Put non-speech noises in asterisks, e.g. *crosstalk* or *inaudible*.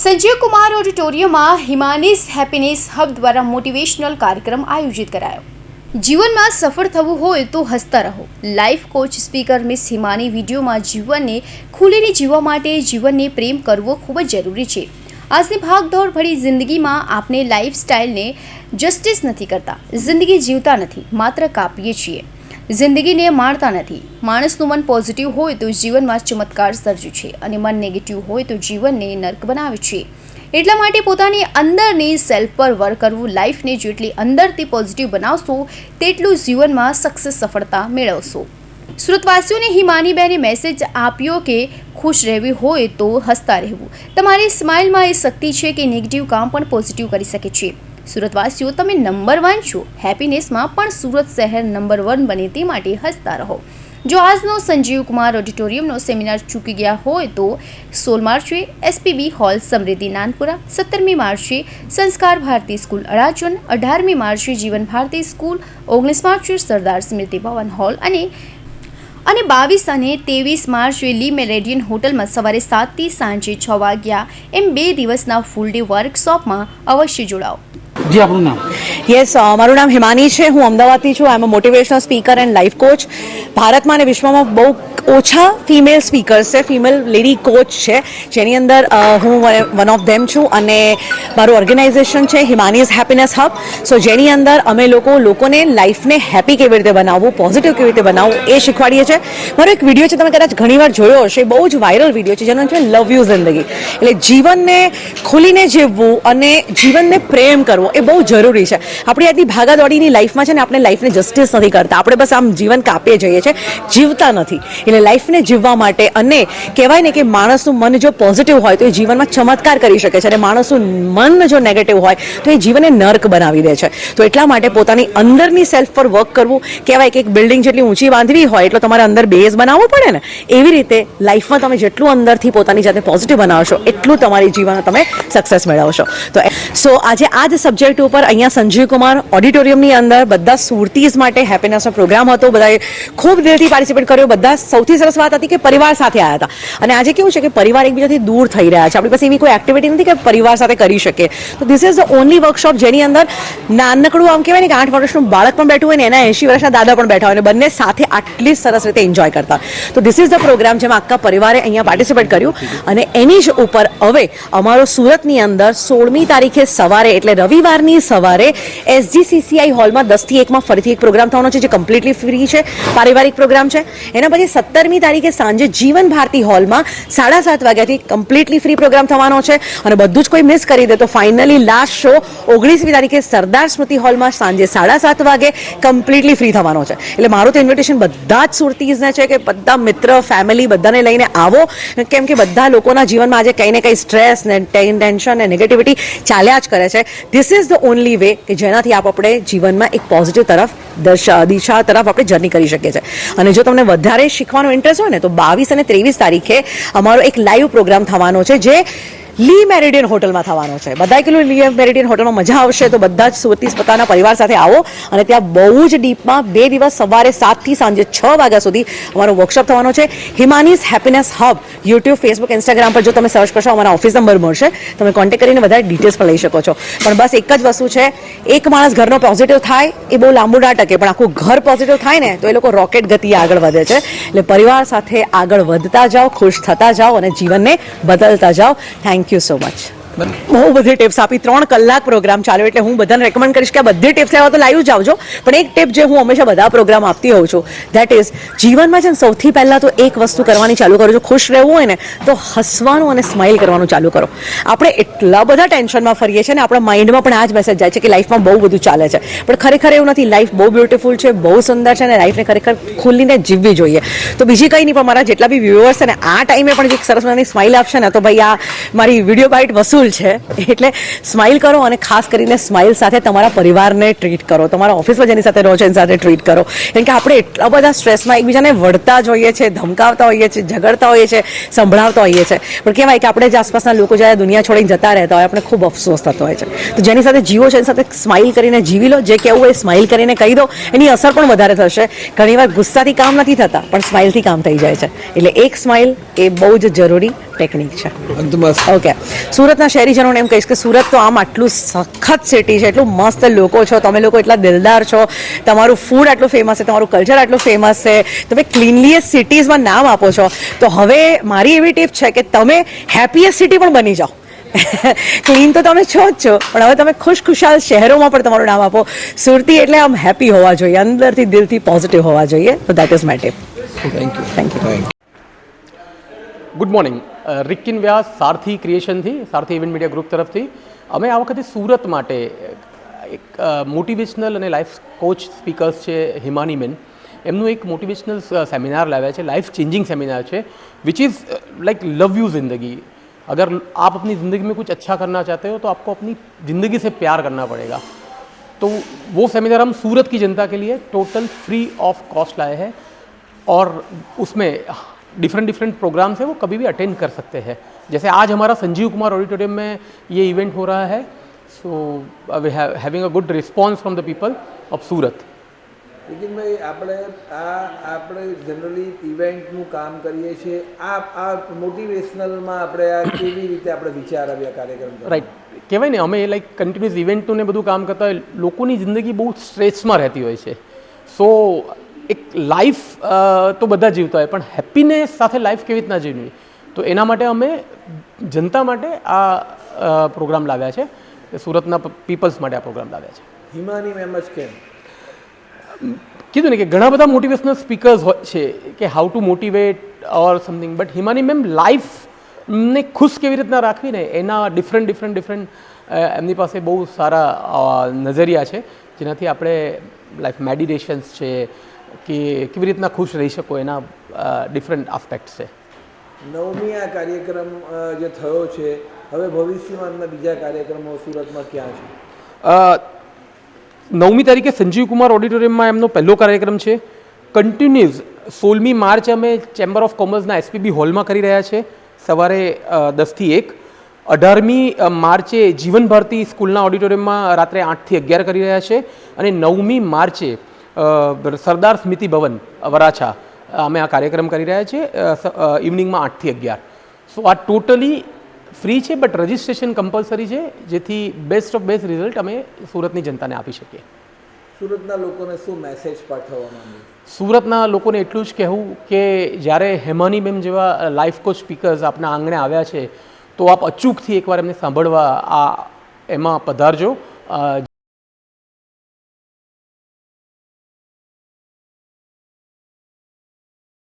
સંજીવ કુમાર ઓડિટોરિયમમાં Himani's happiness hub દ્વારા motivational કાર્યક્રમ આયોજિત કરાયો. જીવનમાં સફળ થવું હોય તો હસતા રહો. Life coach speaker miss Himani વિડીયોમાં જીવનને, ખુલીને જીવવા માટે જીવનને પ્રેમ કરવો ખૂબ જ જરૂરી છે. આજની ભાગદોડ ભરી જિંદગીમાં આપણે લાઈફ સ્ટાઇલને જસ્ટિસ નથી કરતા. જિંદગી જીવતા નથી, માત્ર કાપીએ છીએ. જિંદગીને માણતા નથી. માણસનું મન પોઝિટિવ હોય તો જીવનમાં ચમત્કાર સર્જ્યું છે અને મન નેગેટિવ હોય તો જીવનને નર્ક બનાવે છે. એટલા માટે પોતાની અંદરની સેલ્ફ પર વર્ક કરવું લાઈફને જેટલી અંદરથી પોઝિટિવ બનાવશો, તેટલું જીવનમાં સક્સેસ સફળતા મેળવશો. સુરતવાસીઓને હિમાનીબેને મેસેજ આપ્યો કે ખુશ રહેવી હોય તો હસતા રહેવું. તમારી સ્માઇલમાં એ શક્તિ છે કે નેગેટિવ કામ પણ પોઝિટિવ કરી શકે છે. સુરતવાસીઓ, તમે નંબર વન છો. હેપીનેસમાં પણ સુરત શહેર નંબર વન બને તે માટે હસતા રહો. જો આજનો સંજીવ કુમાર ઓડિટોરિયમનો સેમિનાર ચૂકી ગયા હોય તો સોળ માર્ચે એસપીબી હોલ સમૃદ્ધિ નાનપુરા, સત્તરમી માર્ચે સંસ્કાર ભારતી સ્કૂલ અડાજણ, અઢારમી માર્ચે જીવન ભારતી સ્કૂલ, ઓગણીસ માર્ચે સરદાર સ્મૃતિ ભવન હોલ અને અને બાવીસ અને ત્રેવીસ માર્ચે લી મેરેડિયન હોટલમાં સવારે સાતથી સાંજે છ વાગ્યા એમ બે દિવસના ફૂલ ડે વર્કશોપમાં અવશ્ય જોડાઓ. જી આપણું નામ? યસ મારું નામ હિમાની છે. હું અમદાવાદથી છું. I am motivational speaker and life coach ભારતમાં અને વિશ્વમાં બહુ ઓછા ફિમેલ સ્પીકર્સ છે. ફિમેલ લેડી કોચ છે. જેની અંદર હું વન ઓફ ધેમ છું અને મારું ઓર્ગેનાઇઝેશન છે હિમાનીઝ હેપીનેસ હબ સો જેની અંદર અમે લોકો લોકોને લાઈફને હેપી કેવી રીતે બનાવવું પોઝિટિવ કેવી રીતે બનાવવું એ શીખવાડીએ છીએ. મારો એક વીડિયો છે, તમે કદાચ ઘણીવાર જોયો હશે. બહુ જ વાયરલ વીડિયો છે, જેનો છે લવ યુ જિંદગી એટલે જીવનને ખુલીને જીવવું અને જીવનને પ્રેમ કરવો એ બહુ જરૂરી છે. આપણી આજની ભાગાદોડીની લાઈફમાં છે ને આપણે લાઈફને જસ્ટિસ નથી કરતા. આપણે બસ આમ જીવન કાપીએ જઈએ છીએ. જીવતા નથી. એટલે લાઈફને જીવવા માટે અને કહેવાય ને કે માણસનું મન જો પોઝિટિવ હોય તો એ જીવનમાં ચમત્કાર કરી શકે છે. અને માણસનું મન જો નેગેટિવ હોય તો એ જીવનને નર્ક બનાવી દે છે. તો એટલા માટે પોતાની અંદરની સેલ્ફ પર વર્ક કરવું, કહેવાય કે એક બિલ્ડિંગ જેટલી ઊંચી બાંધવી હોય એટલો તમારે અંદર બેઝ બનાવવો પડે ને, એવી રીતે લાઈફમાં તમે જેટલું અંદરથી પોતાની જાતે પોઝિટિવ બનાવશો, એટલું તમારી જીવનમાં તમે સક્સેસ મેળવશો. તો સો આજે આ જ સબ્જેક્ટ ઉપર અહીંયા સંજીવ કુમાર ઓડિટોરિયમની અંદર બધા સુરતીઝ માટે હેપીનેસનો પ્રોગ્રામ હતો. બધાએ ખૂબ દિલથી પાર્ટિસિપેટ કર્યો. બધા સૌથી સરસ વાત હતી કે પરિવાર સાથે આવ્યા હતા. અને આજે કેવું છે કે પરિવાર એકબીજાથી દૂર થઈ રહ્યા છે. આપણી પાસે એવી કોઈ એક્ટિવિટી નથી કે પરિવાર સાથે કરી શકીએ તો this is the only workshop જેની અંદર નાનકડું આમ કહેવાય ને કે આઠ વર્ષનું બાળક પણ બેઠું હોય ને એના એંશી વર્ષના દાદા પણ બેઠા હોય અને બંને સાથે આટલી સરસ રીતે એન્જોય કરતા. તો ધીસ ઇઝ ધ પ્રોગ્રામ જેમાં આખા પરિવારે અહીંયા પાર્ટિસિપેટ કર્યું. અને એની જ ઉપર હવે અમારો સુરતની અંદર સોળમી તારીખે સવારે એટલે રવિવારની સવારે એસજીસીસીઆઈ હોલમાં દસથી એકમાં ફરીથી એક પ્રોગ્રામ થવાનો છે, જે કમ્પ્લીટલી ફ્રી છે, પારિવારિક પ્રોગ્રામ છે. એના પછી સત્તરમી તારીખે સાંજે જીવન ભારતી હોલમાં સાડા સાત વાગ્યાથી કમ્પ્લીટલી ફ્રી પ્રોગ્રામ થવાનો છે. અને બધું જ કોઈ મિસ કરી દે તો ફાઇનલી લાસ્ટ શો ઓગણીસમી તારીખે સરદાર સ્મૃતિ હોલમાં સાંજે સાડા સાત વાગે કમ્પ્લીટલી ફ્રી થવાનો છે. એટલે મારું તો ઇન્વિટેશન બધા જ સુરતીઝને છે કે બધા મિત્ર ફેમિલી બધાને લઈને આવો. કેમ કે બધા લોકોના જીવનમાં આજે કંઈ ને કંઈ સ્ટ્રેસ ને ટેન્શન ને નેગેટિવિટી ચાલ્યા જ કરે છે. This is the only way કે જેનાથી આપ આપણે જીવનમાં એક પોઝિટિવ તરફ દિશા તરફ આપણે જર્ની કરી શકીએ છીએ. અને જો તમને વધારે શીખવાનો ઇન્ટરેસ્ટ હોય ને, તો બાવીસ અને ત્રેવીસ તારીખે અમારો એક લાઈવ પ્રોગ્રામ થવાનો છે, જે લી મેરિડિયન હોટલમાં થવાનો છે. બધા કેટલું લી મેરિડિયન હોટલમાં મજા આવશે તો બધા જ સુરતીસ પોતાના પરિવાર સાથે આવો અને ત્યાં બહુ જ ડીપમાં બે દિવસ સવારે સાતથી સાંજે છ વાગ્યા સુધી અમારો વર્કશોપ થવાનો છે. Himani's happiness hub YouTube Facebook Instagram પર જો તમે સર્ચ કરશો અમારા ઓફિસ નંબર મળશે. તમે કોન્ટેક્ટ કરીને વધારે ડિટેલ્સ પણ લઈ શકો છો. પણ બસ એક જ વસ્તુ છે, એક માણસ ઘરનો પોઝિટિવ થાય એ બહુ લાંબુ ના ટકે પણ આખું ઘર પોઝિટિવ થાય ને તો એ લોકો રોકેટ ગતિએ આગળ વધે છે. એટલે પરિવાર સાથે આગળ વધતા જાઓ, ખુશ થતા જાઓ અને જીવનને બદલતા જાઓ. થેન્ક યુ સો મચ બહુ બધી ટિપ્સ આપી. ત્રણ કલાક પ્રોગ્રામ ચાલ્યો એટલે હું બધાને રેકમેન્ડ કરીશ કે આ બધી ટિપ્સ લેવા તો લાઈવ જ આવજો. પણ એક ટિપ જે હું હંમેશા બધા પ્રોગ્રામ આપતી હોઉં છું ધેટ ઇઝ જીવનમાં છે ને સૌથી પહેલાં તો એક વસ્તુ કરવાની ચાલુ કરો. જો ખુશ રહેવું હોય ને, તો હસવાનું અને સ્માઇલ કરવાનું ચાલુ કરો. આપણે એટલા બધા ટેન્શનમાં ફરીએ છીએ ને, આપણા માઇન્ડમાં પણ આ જ મેસેજ જાય છે કે લાઈફમાં બહુ બધું ચાલે છે. પણ ખરેખર એવું નથી. લાઈફ બહુ બ્યુટીફુલ છે, બહુ સુંદર છે અને લાઈફને ખરેખર ખુલીને જીવવી જોઈએ. તો બીજી કંઈ નહીં, પણ મારા જેટલા બી વ્યુઅર્સ છે ને, આ ટાઈમે પણ જે સરસ મજાની સ્માઇલ આપશે ને, તો ભાઈ આ મારી વીડિયો બાઇટ વસૂલ છે. એટલે સ્માઇલ કરો અને ખાસ કરીને સ્માઇલ સાથે તમારા પરિવારને ટ્રીટ કરો. તમારા ઓફિસમાં જેની સાથે રહો છો એની સાથે ટ્રીટ કરો. કેમ કે આપણે એટલા બધા સ્ટ્રેસમાં એકબીજાને વળતા જ હોઈએ છીએ, ધમકાવતા હોઈએ છીએ, ઝઘડતા હોઈએ છીએ, સંભળાવતા હોઈએ છીએ. પણ કહેવાય કે આપણે જે આસપાસના લોકો જ્યારે દુનિયા છોડીને જતા રહેતા હોય આપણે ખૂબ અફસોસ થતો હોય છે. તો જેની સાથે જીવો છે, એની સાથે સ્માઇલ કરીને જીવી લો. જે કહેવું એ સ્માઇલ કરીને કહી દો. એની અસર પણ વધારે થશે. ઘણીવાર ગુસ્સાથી કામ નથી થતા, પણ સ્માઇલથી કામ થઈ જાય છે. એટલે એક સ્માઇલ એ બહુ જ જરૂરી ટેકનિક છે. ઓકે સુરતના શહેરીજનોને એમ કહીશ કે સુરત તો આમ આટલું સખત સિટી છે એટલું મસ્ત લોકો છો તમે લોકો એટલા દિલદાર છો તમારું ફૂડ આટલું ફેમસ છે તમારું કલ્ચર આટલું ફેમસ છે તમે ક્લીનલીએસ્ટ સિટીઝમાં નામ આપો છો. તો હવે મારી એવી ટીપ છે કે તમે હેપીએસ્ટ સિટી પણ બની જાઓ. *laughs* ક્લીન તો તમે છો જ છો પણ હવે તમે ખુશ ખુશાલ શહેરોમાં પણ તમારું નામ આપો. સુરતી એટલે આમ હેપી હોવા જોઈએ અંદરથી દિલથી પોઝિટિવ હોવા જોઈએ. તો that is my tip thank you thank you good morning Rikkin Vyas Sarathi ક્રિએશનથી Sarathi event media group તરફથી અમે આ વખતે સુરત માટે એક મોટિવેશનલ અને લાઈફ કોચ સ્પીકર્સ છે હિમાની મેન એમનું એક મોટિવેશનલ સેમિનાર લાવ્યા છે લાઈફ ચેન્જિંગ સેમિનાર છે which is like love you જિંદગી અગર આપની જિંદગીમાં ज़िंदगी में कुछ अच्छा करना चाहते हो तो आपको अपनी ज़िंदगी से प्यार करना पड़ेगा तो वो सेमिनार हम सूरत की जनता के लिए टोटल फ्री ऑफ कॉस्ट लाए डिफरेंट डिफरेंट प्रोग्राम्स हैं वो कभी भी अटेंड कर सकते हैं जैसे आज हमारा संजीव कुमार ऑडिटोरियम में ये इवेंट हो रहा है so we having a good response from the people of Surat ભાઈ આપણે આ આપણે જનરલી ઇવેન્ટનું કામ કરીએ છીએ આ આ મોટિવેશનલમાં આપણે આ કેવી રીતે આપણે વિચાર આવ્યા કાર્યક્રમ કરવા? રાઈટ કહેવાય ને અમે લાઈક કન્ટિન્યુઅસ ઇવેન્ટનું ને બધું કામ કરતા હોય લોકોની જિંદગી બહુ સ્ટ્રેસમાં રહેતી હોય છે સો એક લાઈફ તો બધા જીવતા હોય પણ હેપીનેસ સાથે લાઈફ કેવી રીતના જીવવી? તો એના માટે અમે જનતા માટે આ પ્રોગ્રામ લાવ્યા છે. સુરતના પીપલ્સ માટે આ પ્રોગ્રામ લાવ્યા છે. હિમાની મેમ જ કેમ? કીધું ને કે ઘણા બધા મોટિવેશનલ સ્પીકર્સ હોય છે કે how to motivate or something but Himani ma'am લાઈફને ખુશ કેવી રીતના રાખવી ને એના ડિફરન્ટ ડિફરન્ટ ડિફરન્ટ એમની પાસે બહુ સારા નજરિયા છે. જેનાથી આપણે લાઈફ મેડિટેશન્સ છે કે કેવી રીતના ખુશ રહી શકો એના ડિફરન્ટ આસ્પેક્ટ છે. નવમી આ કાર્યક્રમ જે થયો છે હવે ભવિષ્યમાં બીજા કાર્યક્રમો સુરતમાં ક્યાં છે? નવમી તારીખે સંજીવ કુમાર ઓડિટોરિયમમાં એમનો પહેલો કાર્યક્રમ છે. કન્ટિન્યુઝ સોળમી માર્ચ અમે ચેમ્બર ઓફ કોમર્સના એસપીબી હોલમાં કરી રહ્યા છે સવારે દસથી એક. અઢારમી માર્ચે જીવન ભારતી સ્કૂલના ઓડિટોરિયમમાં રાત્રે આઠથી અગિયાર કરી રહ્યા છે અને નવમી માર્ચે સરદાર સ્મૃતિ ભવન વરાછા અમે આ કાર્યક્રમ કરી રહ્યા છીએ ઇવનિંગમાં આઠથી અગિયાર. સો આ ટોટલી ફ્રી છે બટ રજિસ્ટ્રેશન કમ્પલસરી છે જેથી બેસ્ટ ઓફ બેસ્ટ રિઝલ્ટ અમે સુરતની જનતાને આપી શકીએ. સુરતના લોકોને શું મેસેજ પાઠવવાનો સુરતના લોકોને એટલું જ કહેવું કે જ્યારે હેમાની બેન જેવા લાઈફ કોચ સ્પીકર્સ આપના આંગણે આવ્યા છે તો આપ અચૂકથી એકવાર એમને સાંભળવા આ એમાં પધારજો.